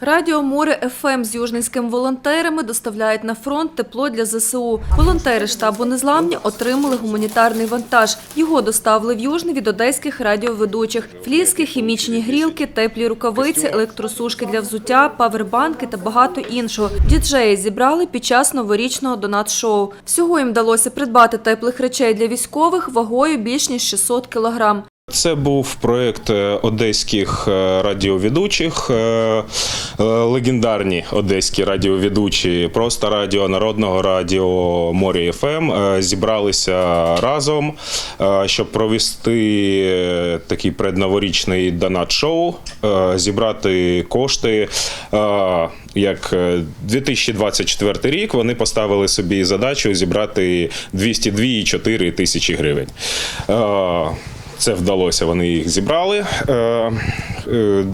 Радіо Море ФМ з южницькими волонтерами доставляють на фронт тепло для ЗСУ. Волонтери штабу Незламні отримали гуманітарний вантаж. Його доставили в Южне від одеських радіоведучих. Фліски, хімічні грілки, теплі рукавиці, електросушки для взуття, павербанки та багато іншого. Діджеї зібрали під час новорічного донат-шоу. Всього їм вдалося придбати теплих речей для військових вагою більш ніж 600 кілограм. Це був проєкт е, одеських е, радіоведучих, е, легендарні одеські радіоведучі, просто радіо, народного радіо Морі ФМ зібралися разом, щоб провести такий предноворічний донат-шоу, зібрати кошти. Як е, 2024 рік вони поставили собі задачу зібрати 202,4 тисячі гривень. Це вдалося, вони їх зібрали. Е, е,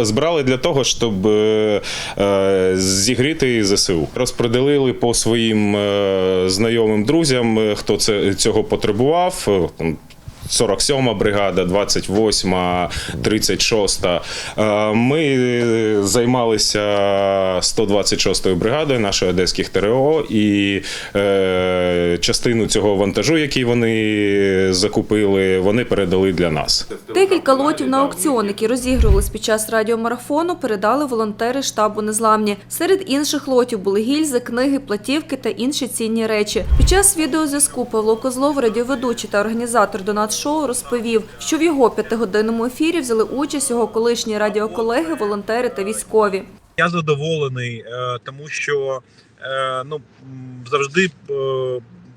Збирали для того, щоб е, зігріти ЗСУ. Розподілили по своїм знайомим друзям, хто це цього потребував. Е, там 47 бригада, 28, 36. Е, Ми займалися 126 бригадою нашої одеських ТРО і е, частину цього вантажу, який вони закупили, вони передали для нас. Декілька лотів на аукціон, які розігрувались під час радіомарафону, передали волонтери штабу Незламні. Серед інших лотів були гільзи, книги, платівки та інші цінні речі. Під час відеозв'язку Павло Козлов, радіоведучий та організатор донат-шоу, розповів, що в його п'ятигодинному ефірі взяли участь його колишні радіоколеги, волонтери та військові. Я задоволений, е, тому що е, ну, завжди е,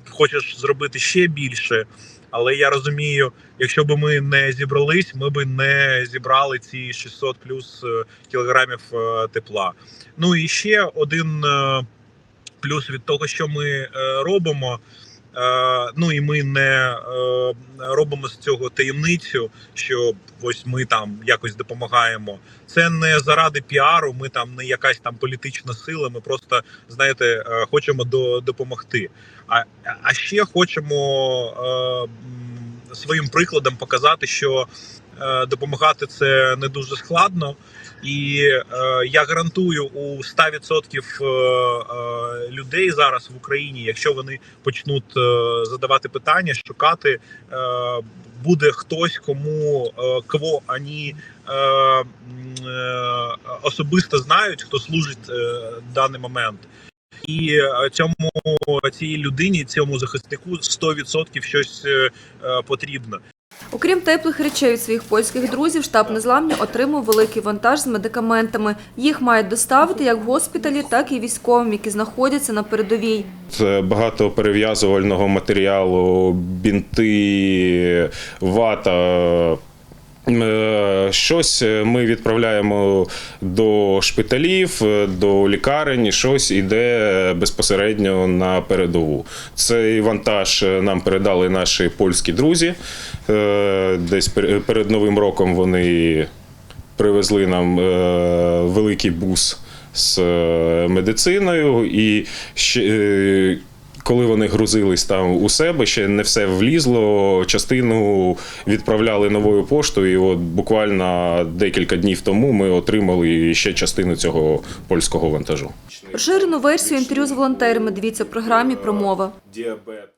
хочеш зробити ще більше. Але я розумію, якщо б ми не зібрались, ми б не зібрали ці 600 плюс кілограмів тепла. Ну і ще один плюс від того, що ми робимо. Е, Ну і ми не е, робимо з цього таємницю, що ось ми там якось допомагаємо. Це не заради піару. Ми там не якась там політична сила. Ми просто знаєте, е, хочемо до, допомогти. А, а ще хочемо своїм прикладом показати, що допомагати це не дуже складно. І е, я гарантую у 100% е, е, людей зараз в Україні, якщо вони почнуть е, задавати питання, шукати, е, буде хтось, кому е, е, е, особисто знають, хто служить е, в даний момент. І е, цьому цій людині, цьому захиснику 100% щось е, е, потрібно. Окрім теплих речей від своїх польських друзів, штаб Незламні отримав великий вантаж з медикаментами. Їх мають доставити як в госпіталі, так і військовим, які знаходяться на передовій. Це багато перев'язувального матеріалу, бінти, вата. Е, Щось ми відправляємо до шпиталів, до лікарень, щось іде безпосередньо на передову. Цей вантаж нам передали наші польські друзі. Е, Десь пер- перед Новим роком вони привезли нам е, великий бус з е, медициною, і ще, е, коли вони грузились там у себе, ще не все влізло. Частину відправляли новою поштою. І от буквально декілька днів тому ми отримали ще частину цього польського вантажу. Розширену версію інтерв'ю з волонтерами дивіться в програмі «Промова». Діабет.